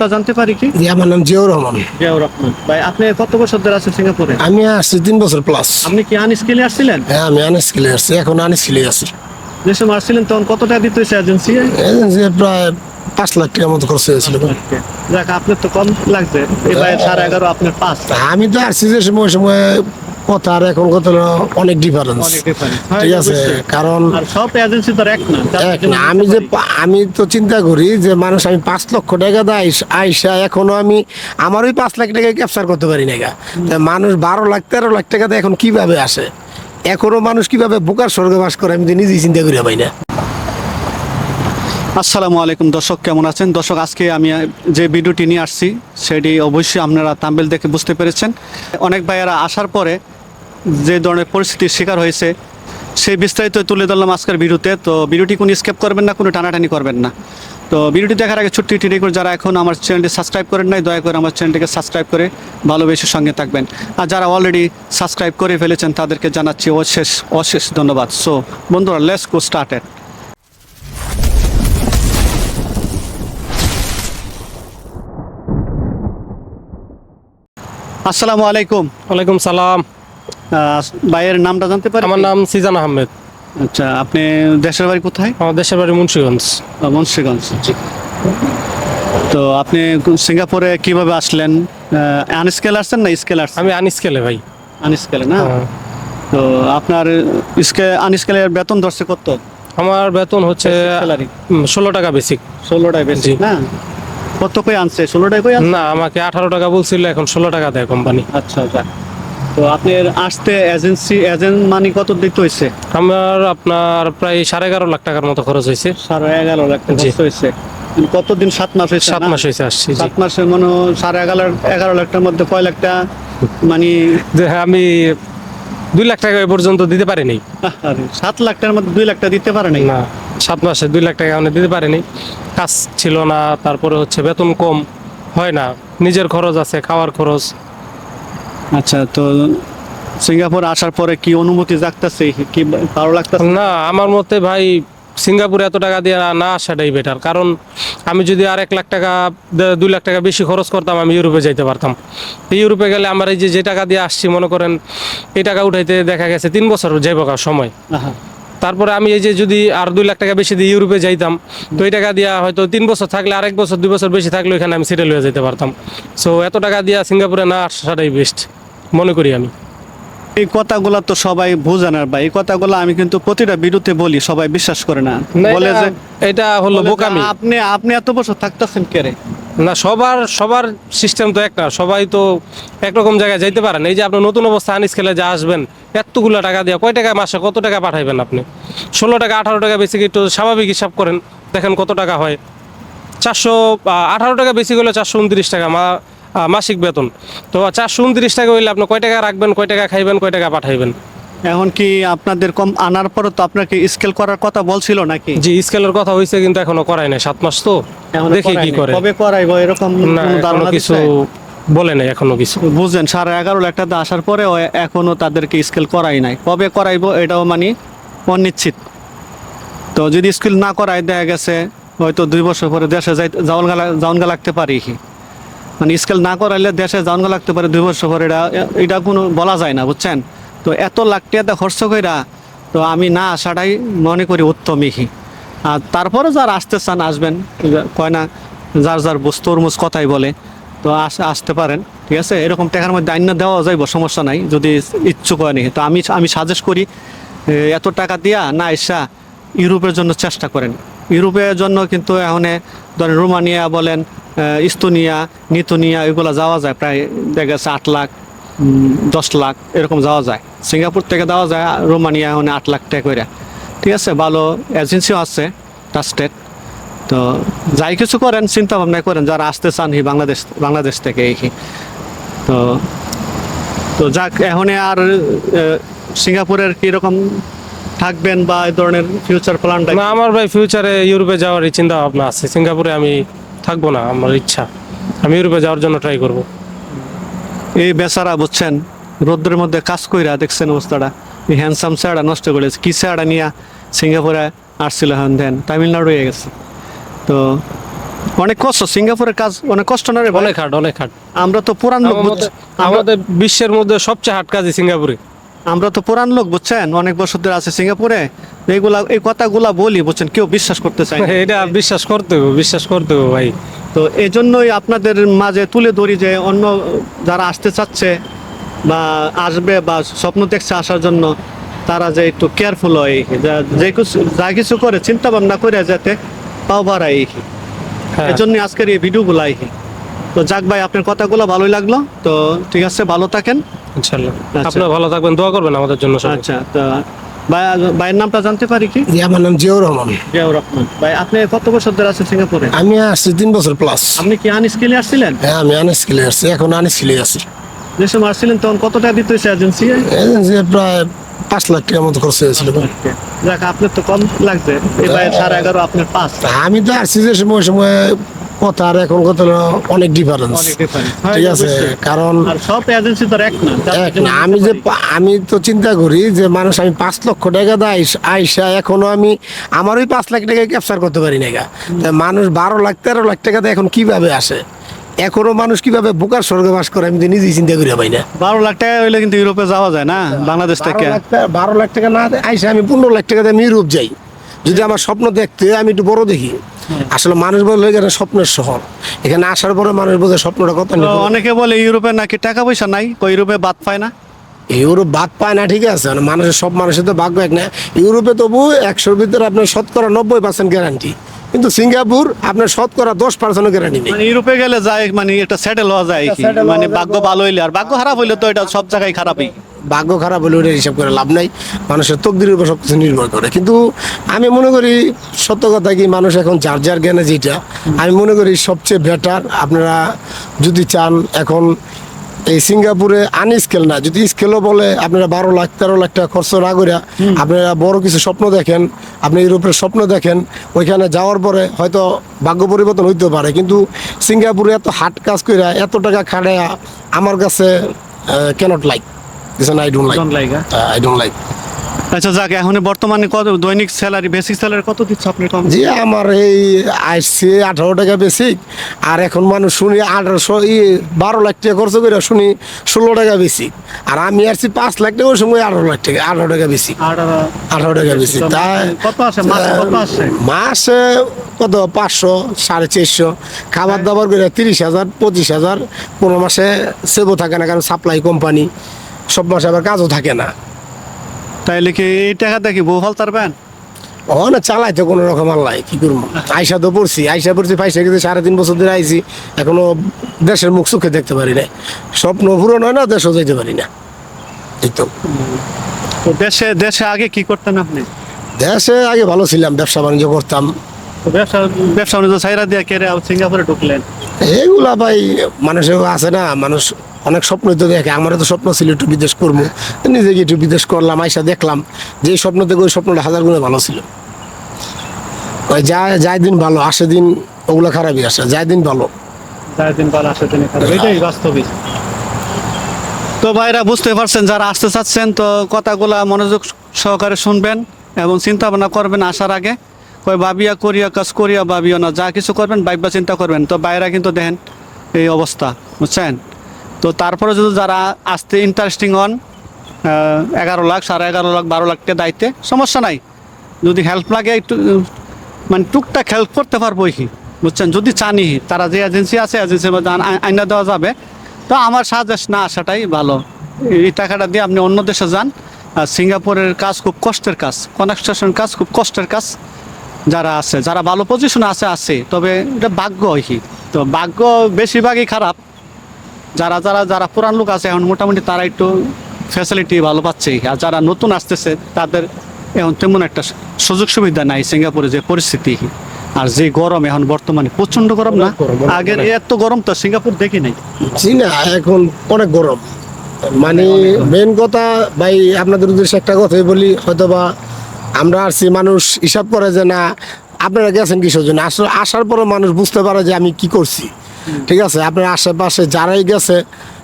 তা জানতে পারি কি? জি আমার নাম জিয়াউর রহমান। জিয়াউর রহমান। ভাই আপনি কত বছর ধরে আছেন সিঙ্গাপুরে? আমি আসছি তিন বছর প্লাস আপনি কি আনস্কিলে আসছিলেন? হ্যাঁ আমি আনস্কিলে আসছি এখন আনস্কিলে আছি। যে সময় আসছিলেন তখন কত টাকা দিতে হয়েছে এজেন্সি এজেন্সি প্রায় পাঁচ লাখ টাকার মতো খরচ হয়েছিল। আপনার তো কম লাগছে। ভাই সাড়ে এগারো আপনার পাঁচ। আমি তো আসছি যে সময় সময় কথা আর এখন কথা হলো অনেক ডিফারেন্স। হয়, ঠিক আছে? কারণ সব এজেন্সি তো আর এক না এক না। আমি যে আমি তো চিন্তা করি যে মানুষ আমি পাঁচ লক্ষ টাকা দেয় আইসা এখনও আমি আমার ওই পাঁচ লাখ টাকা ক্যাপচার করতে পারি না গা। মানুষ বারো লাখ তেরো লাখ টাকা দিয়ে এখন কীভাবে আসে? এখনও মানুষ কীভাবে বোকার স্বর্গে বাস করে আমি তো নিজেই চিন্তা করি পাই না। আসসালামু আলাইকুম দর্শক কেমন আছেন? দর্শক আজকে আমি যে ভিডিওটি নিয়ে আসছি সেটি অবশ্যই আপনারা তাম্বেল দেখে বুঝতে পেরেছেন। অনেক ভাইয়েরা আসার পরে যে ধরনের পরিস্থিতির শিকার হয়েছে, সেই বিস্তারিত তুলে ধরলাম আজকের ভিডিওতে। তো ভিডিওটি কোনো স্কেপ করবেন না, কোনো টানাটানি করবেন না। তো ভিডিওটি দেখার আগে ছোট্ট একটি রেকর্ড যারা এখন আমার চ্যানেলটি সাবস্ক্রাইব করেন নাই, দয়া করে আমার চ্যানেলটিকে সাবস্ক্রাইব করে ভালোবেসে সঙ্গে থাকবেন। আর যারা অলরেডি সাবস্ক্রাইব করে ফেলেছেন, তাদেরকে জানাচ্ছি অশেষ অশেষ ধন্যবাদ। সো বন্ধুরা লেটস গো স্টার্টেড আসসালামু আলাইকুম। ওয়ালাইকুম সালাম। ভাইয়ের নামটা জানতে পারি? আমার নাম সিজান আহমেদ। আচ্ছা আপনি দেশের বাড়ি কোথায়? আমার দেশের বাড়ি মুন্সিগঞ্জ। মুন্সিগঞ্জ তো আপনি সিঙ্গাপুরে কীভাবে আসলেন? আনস্কেল আসছেন না স্কেল আসছেন? আমি আনিস্কেলে ভাই। আনস্কেলে না? হ্যাঁ। তো আপনার স্কে আনস্কেলের বেতন ধরছে কত? আমার বেতন হচ্ছে স্যালারি ষোলো টাকা বেসিক ষোলোটায় বেশি জি। না? কত কই আনছে? ষোলোটায় কই আনছে? না আমাকে আঠারো টাকা বলছিল এখন ষোলো টাকা দেয় কোম্পানি আচ্ছা আচ্ছা। তো আপনার আসতে এজেন্সি এজেন্ট মানি কত দিতে হয়েছে আমার আপনার প্রায় সাড়ে এগারো লাখ টাকার মতো খরচ হয়েছে সাড়ে এগারো লাখ টাকা জি। খরচ হয়েছে কতদিন সাত মাস হয়েছে সাত না? মাস হয়েছে আসছি জি। সাত মাসের মনে হয় সাড়ে এগারো এগারো লাখ টাকার মধ্যে কয় লাখটা মানে যে আমি দুই লাখ টাকা এ পর্যন্ত দিতে পারিনি। আরে, সাত লাখ টাকার মধ্যে দুই লাখ টাকা দিতে পারে নাই? না সাত মাসে দুই লাখ টাকা আমি দিতে পারিনি। কাজ ছিল না তারপরে হচ্ছে বেতন কম হয় না। নিজের খরচ আছে খাওয়ার খরচ। আচ্ছা তো সিঙ্গাপুর আসার পরে কি অনুমতি জাগতেছে? কি ভালো লাগতেছে? না আমার মতে ভাই সিঙ্গাপুরে এত টাকা দিয়ে না- আসাটাই বেটার কারণ আমি যদি আর এক লাখ টাকা দুই লাখ টাকা বেশি খরচ করতাম আমি ইউরোপে যাইতে পারতাম। ইউরোপে গেলে আমার এই যে যে টাকা দিয়ে আসছি মনে করেন এই টাকা উঠাইতে দেখা গেছে তিন বছর যাইব সময়। তারপরে আমি এই যে যদি আর দুই লাখ টাকা বেশি দিয়ে ইউরোপে যাইতাম তো এই টাকা দিয়া হয়তো তিন বছর থাকলে আরেক বছর দুই বছর বেশি থাকলে ওইখানে আমি সেটেল হয়ে যেতে পারতাম। সো এত টাকা দিয়া সিঙ্গাপুরে না আসাটাই বেস্ট মনে করি আমি। এই কথাগুলো তো সবাই বুঝে না ভাই এই কথাগুলো আমি কিন্তু প্রতিটা বিরুদ্ধে বলি সবাই বিশ্বাস করে না। বলে যে এটা হলো বোকামি। আপনি আপনি এত বছর থাকতেছেন কে রে? না সবার সবার সিস্টেম তো এক না সবাই তো একরকম জায়গায় যাইতে পারেন এই যে আপনি নতুন অবস্থা আনিস খেলে যা আসবেন এতগুলো টাকা দিয়ে কয় টাকা মাসে কত টাকা পাঠাইবেন আপনি? ষোলো টাকা আঠারো টাকা বেশি একটু স্বাভাবিক হিসাব করেন দেখেন কত টাকা হয়। চারশো আঠারো টাকা বেশি হলে চারশো উনত্রিশ টাকা মা মাসিক বেতন। তো চারশো উনত্রিশ টাকা হইলে আপনি কয় টাকা রাখবেন কয় টাকা খাইবেন কয় টাকা পাঠাইবেন? এখন কি আপনাদের কম আনার পরে তো আপনাকে স্কেল করার কথা বলছিল নাকি? জি স্কেলের কথা হয়েছে কিন্তু এখনও করাই নাই সাত মাস তো। দেখি কি করে। কবে করাইবো এরকম ধারণা কিছু বলে নাই এখনও কিছু। বুঝলেন সাড়ে এগারো লাখ টাকা আসার পরে এখনও তাদেরকে স্কেল করাই নাই। কবে করাইবো এটাও মানে অনিশ্চিত। তো যদি স্কেল না করাই দেখা গেছে হয়তো দুই বছর পরে দেশে যাই যাওয়ান লাগতে পারি মানে স্কেল না করাইলে দেশে যাওয়ান লাগতে পারে, দুই বছর পরে এটা এটা কোনো বলা যায় না, বুঝছেন? তো এত লাখ টাকা খরচ কইরা, তো আমি না আসাটাই মনে করি উত্তমই আর তারপরে যার আসতে চান, আসবেন। কয় না, যার যার তরমুজ কথাই বলে, তো আস, আসতে পারেন, ঠিক আছে? এরকম টাকার মধ্যে আইন দেওয়া যাইব, সমস্যা নাই, যদি ইচ্ছুক হয় তো আমি আমি সাজেস্ট করি এত টাকা দিয়া না এসা ইউরোপের জন্য চেষ্টা করেন। ইউরোপের জন্য কিন্তু এখন, ধরেন রোমানিয়া বলেন ইস্তোনিয়া, নিতোনিয়া, এগুলো যাওয়া যায় প্রায়, দেখা গেছে আট লাখ দশ লাখ, এরকম যাওয়া যায়। সিঙ্গাপুর থেকে দেওয়া যায়, রোমানিয়া এখন আট লাখ টাকা করে। ঠিক আছে, ভালো এজেন্সিও আছে ট্রাস্টেড তো যাই কিছু করেন, চিন্তা ভাবনা করেন, যারা আসতে চান হি বাংলাদেশ বাংলাদেশ থেকে এই। তো তো যাক, এখন আর সিঙ্গাপুরের কীরকম থাকবেন বা এই ধরনের ফিউচার প্ল্যানটা না, আমার ভাই ফিউচারে ইউরোপে যাওয়ার চিন্তা ভাবনা আছে। সিঙ্গাপুরে আমি থাকব না আমার ইচ্ছা। আমি ইউরোপে যাওয়ার জন্য ট্রাই করব। এই বেচারা বুঝছেন রোদ্রের মধ্যে কাজ কইরা দেখছেন অবস্থাটা। এই হ্যান্ডসাম চেহারা নষ্ট করেছে। কি চেহারা নিয়ে সিঙ্গাপুরে আসছিল এখন দেন তামিলনাড়ু হয়ে গেছে। তো অনেক কষ্ট সিঙ্গাপুরের কাজ অনেক কষ্ট না রে? অনেক হাট অনেক হাট আমরা তো পুরান আমাদের বিশ্বের মধ্যে সবচেয়ে হাট কাজই সিঙ্গাপুরে। আমরা তো পুরান লোক বুঝছেন? অনেক বছর ধরে আছে সিঙ্গাপুরে। এইগুলা এই কথাগুলা বলি বুঝছেন? কেউ বিশ্বাস করতে চায় না। এটা বিশ্বাস করতে হবে বিশ্বাস করতে হবে ভাই। তো এই জন্যই আপনাদের মাঝে তুলে ধরি যে অন্য যারা আসতে চাচ্ছে বা আসবে বা স্বপ্ন দেখছে আসার জন্য তারা যে একটু কেয়ারফুল হয় যা- যে কিছু যা কিছু করে চিন্তা ভাবনা করে যাতে পাও বাড়ায় হ্যাঁ। এই জন্য আজকের এই ভিডিওগুলো আই তো যাক ভাই আপনার কথাগুলো ভালোই লাগল। তো ঠিক আছে ভালো থাকেন। ইনশাল্লাহ আচ্ছা। আপনারা ভালো থাকবেন দোয়া করবেন আমাদের জন্য আচ্ছা তো ভাই ভাইয়ের নামটা জানতে পারি কি? জি আমার নাম জিয়াউর রহমান। জিয়াউর রহমান। ভাই আপনি কত বছর ধরে আছেন সিঙ্গাপুরে? আমি আসছি তিন বছর প্লাস আপনি কি আনস্কিলে আসছিলেন? হ্যাঁ আমি আনস্কিলে আসছি এখন আনস্কিলে আছি। যে সময় আসছিলেন তখন কত টাকা দিতে হয়েছে এজেন্সি এজেন্সি প্রায় পাঁচ লাখ টাকার মতো খরচ হয়েছিল। যাক আপনার তো কম লাগছে। এই ভাই সাড়ে এগারো আপনার পাঁচ। আমি তো আসছি যে সময় সময় কথা আর এখন কথা অনেক ডিফারেন্স difference। ঠিক আছে? কারণ সব এজেন্সি তো এক না আমি যে আমি তো চিন্তা করি যে মানুষ আমি পাঁচ লক্ষ টাকা দেয় আইসা এখনও আমি আমার ওই পাঁচ লাখ টাকা ক্যাপচার করতে পারি না। মানুষ বারো লাখ তেরো লাখ টাকা দিয়ে এখন কীভাবে আসে? এখনও মানুষ কীভাবে বোকার স্বর্গে বাস করে আমি তো নিজেই চিন্তা করি পাই না। বারো লাখ টাকা হইলে কিন্তু ইউরোপে যাওয়া যায় না বাংলাদেশ থেকে? বারো লাখ টাকা- না আইসা আমি পনেরো লাখ টাকা দিয়ে আমি ইউরোপ যাই। যদি আমার স্বপ্ন দেখতে হয়, আমি একটু বড় দেখি। আসলে মানুষ বলে এখানে স্বপ্নের শহর। এখানে আসার পরে মানুষ বোঝে স্বপ্নটা কত অনেকে বলে ইউরোপে নাকি টাকা পয়সা নাই কই ইউরোপে বাদ পায় না? ইউরোপ বাদ পায় না ঠিক আছে। মানে মানুষের সব মানুষের তো ভাগ্য এক না। ইউরোপে তবু একশোর ভিতরে আপনার শতকরা নব্বই পার্সেন্ট গ্যারান্টি কিন্তু সিঙ্গাপুর আপনার শতকরা দশ পার্সেন্ট গ্যারান্টি নেই। মানে ইউরোপে গেলে যায় মানে একটা সেটেল হওয়া যায় মানে ভাগ্য ভালো হইলে আর ভাগ্য খারাপ হইলে তো এটা সব জায়গায় খারাপই। ভাগ্য খারাপ হলে ওটা হিসাব করে লাভ নাই। মানুষের তকদির উপর সব কিছু নির্ভর করে। কিন্তু আমি মনে করি সত্য কথা কি মানুষ এখন যার যার জ্ঞানে যেটা আমি মনে করি সবচেয়ে বেটার আপনারা যদি চান এখন এই সিঙ্গাপুরে আনস্কেল না যদি স্কেলও বলে আপনারা বারো লাখ তেরো লাখ টাকা খরচ না করে আপনারা বড় কিছু স্বপ্ন দেখেন আপনি ইউরোপের স্বপ্ন দেখেন ওইখানে যাওয়ার পরে হয়তো ভাগ্য পরিবর্তন হইতে পারে। কিন্তু সিঙ্গাপুরে এত হাট কাজ করে এত টাকা খাড়ায়া আমার কাছে can't like I don't like Don't like, huh? I don't like আচ্ছা যাক এখন বর্তমানে কত দৈনিক স্যালারি বেসিক স্যালারি কত দিচ্ছে আপনার কম? জি আমার এই আসছে আঠারো টাকা বেসিক আর এখন মানুষ শুনি আঠারোশো ই বারো লাখ টাকা খরচ করে শুনি ষোলো টাকা বেসিক আর আমি আসছি পাঁচ লাখ টাকা ওই সময় আঠারো লাখ টাকা আঠারো টাকা বেসিক আঠারো টাকা বেশি তাই? কত আসে মাসে কত মাসে কত? পাঁচশো সাড়ে চারশো। খাবার দাবার করে তিরিশ হাজার পঁচিশ হাজার কোনো মাসে সেবও থাকে না কারণ সাপ্লাই কোম্পানি সব মাসে আবার কাজও থাকে না। তাইলে কি এই টাকাটা কি বউ ফল তারবেন ও না চালাই তো কোনো রকম আল্লাহ কি করব? আইসা তো পড়ছি আইসা পড়ছি পয়সা কিন্তু সাড়ে তিন বছর ধরে আইছি এখনও দেশের মুখ চোখে দেখতে পারি না স্বপ্ন পূরণ হয় না দেশও যেতে পারি না। এই তো। দেশে দেশে আগে কি করতেন আপনি? দেশে আগে ভালো ছিলাম ব্যবসা বাণিজ্য করতাম। ব্যবসা ব্যবসা বাণিজ্য সাইরা দিয়ে কেড়ে সিঙ্গাপুরে ঢুকলেন। এইগুলা ভাই মানুষের আছে না মানুষ অনেক স্বপ্ন তো দেখে আমারও তো স্বপ্ন ছিল একটু বিদেশ করব। নিজে গিয়ে একটু বিদেশ করলাম আইসা দেখলাম যে এই স্বপ্ন থেকে ওই স্বপ্নটা হাজার গুণে ভালো ছিল। ওই যা যাই দিন ভালো আসে দিন ওগুলো খারাপই আসে যাই দিন ভালো। চার দিন পর আসে দিনে খারাপ এটাই বাস্তবিক তো ভাইরা বুঝতে পারছেন যারা আসতে চাচ্ছেন তো কথাগুলা মনোযোগ সহকারে শুনবেন এবং চিন্তা ভাবনা করবেন আসার আগে। কই ভাবিয়া করিয়া কাজ করিয়া ভাবিও না যা কিছু করবেন ভাইবা চিন্তা করবেন। তো বাইরা কিন্তু দেখেন এই অবস্থা বুঝছেন? তো তারপরে যদি যারা আসতে ইন্টারেস্টিং হন এগারো লাখ, সাড়ে এগারো লাখ, বারো লাখ টাকা দায়িত্বে, সমস্যা নাই। যদি হেল্প লাগে একটু মানে টুকটাক হেল্প করতে পারব কি, বুঝছেন? যদি চানি তারা যে এজেন্সি আছে এজেন্সির মধ্যে আইনা দেওয়া যাবে। তো আমার সাজেস্ট না আসাটাই ভালো। এই টাকাটা দিয়ে আপনি অন্য দেশে যান। আর সিঙ্গাপুরের কাজ খুব কষ্টের কাজ কনস্ট্রাকশন কাজ খুব কষ্টের কাজ। যারা আছে, যারা ভালো পজিশনে আছে আছে, তবে এটা ভাগ্য হয় কি? তো ভাগ্য বেশিরভাগই খারাপ। যারা যারা যারা পুরান লোক আছে এখন মোটামুটি তারা একটু ফ্যাসিলিটি ভালো পাচ্ছে। আর যারা নতুন আসতেছে তাদের এখন তেমন একটা সুযোগ সুবিধা নাই সিঙ্গাপুরে যে পরিস্থিতি। আর যে গরম এখন বর্তমানে প্রচণ্ড গরম না? আগের এত গরম তো সিঙ্গাপুর দেখি নাই। জি না এখন অনেক গরম। মানে মেন কথা ভাই আপনাদের উদ্দেশ্যে একটা কথাই বলি হয়তো বা আমরা আসছি মানুষ হিসাব করে যে না আপনারা গেছেন কিসের জন্য? আসলে আসার পরে মানুষ বুঝতে পারে যে আমি কি করছি। ঠিক আছে? আপনার আশেপাশে যারাই গেছে,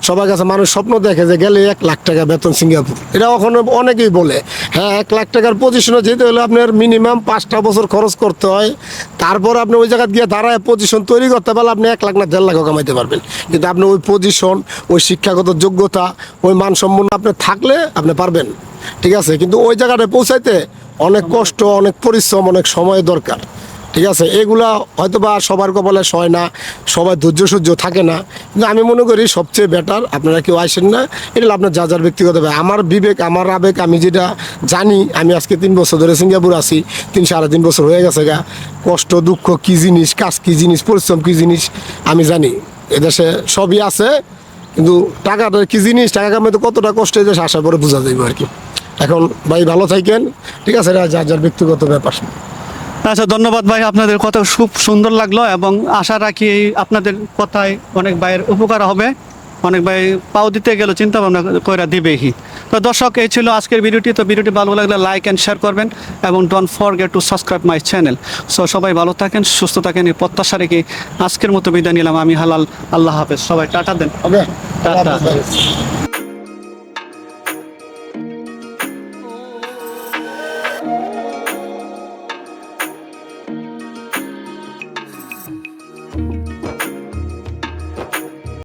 সবার কাছে মানুষ স্বপ্ন দেখে যে গেলে এক লাখ টাকা বেতন সিঙ্গাপুর। এটা ওখানে অনেকেই বলে হ্যাঁ এক লাখ টাকার পজিশনে যেতে হলে আপনার মিনিমাম পাঁচটা বছর খরচ করতে হয়। তারপর আপনি ওই জায়গায় গিয়ে দাঁড়ায় পজিশন তৈরি করতে পারলে আপনি এক লাখ না দেড় লাখও কামাইতে পারবেন। কিন্তু আপনি ওই পজিশন ওই শিক্ষাগত যোগ্যতা, ওই মানসম্পন্ন আপনি থাকলে আপনি পারবেন। ঠিক আছে? কিন্তু ওই জায়গাটায় পৌঁছাইতে অনেক কষ্ট, অনেক পরিশ্রম, অনেক সময় দরকার। ঠিক আছে? এগুলা হয়তো বা সবার কপালে সয় না, সবাই ধৈর্য সহ্য থাকে না। কিন্তু আমি মনে করি সবচেয়ে বেটার আপনারা কেউ আসেন না, এটা আপনার যা যার ব্যক্তিগত। আমার বিবেক, আমার আবেগ, আমি যেটা জানি, আমি আজকে তিন বছর ধরে সিঙ্গাপুর আছি, তিন সাড়ে তিন বছর হয়ে গেছে গা। কষ্ট, দুঃখ, কী জিনিস, কাজ কী জিনিস, পরিশ্রম কী জিনিস, আমি জানি। এদেশে সবই আছে, কিন্তু টাকাটা কী জিনিস, টাকা কামাইতে কতটা কষ্ট, এদেশে আসার পরে বোঝা যাবে আর কি। এখন ভাই ভালো থাকেন, ঠিক আছে? যার যার ব্যক্তিগত ব্যাপার। আচ্ছা ধন্যবাদ ভাই আপনাদের কথা খুব সুন্দর লাগল এবং আশা রাখি এই আপনাদের কথায় অনেক ভাইয়ের উপকার হবে। অনেক ভাই পাও দিতে গেল চিন্তা ভাবনা করে দিবেই তো দর্শক এই ছিল আজকের ভিডিওটি। তো ভিডিওটি ভালো লাগলে লাইক অ্যান্ড শেয়ার করবেন এবং don't forget to subscribe my channel so সবাই ভালো থাকেন সুস্থ থাকেন এই প্রত্যাশা রেখে আজকের মতো বিদায় নিলাম। আমি হালাল আল্লাহ হাফেজ। সবাই টাটা দেন। টাটা।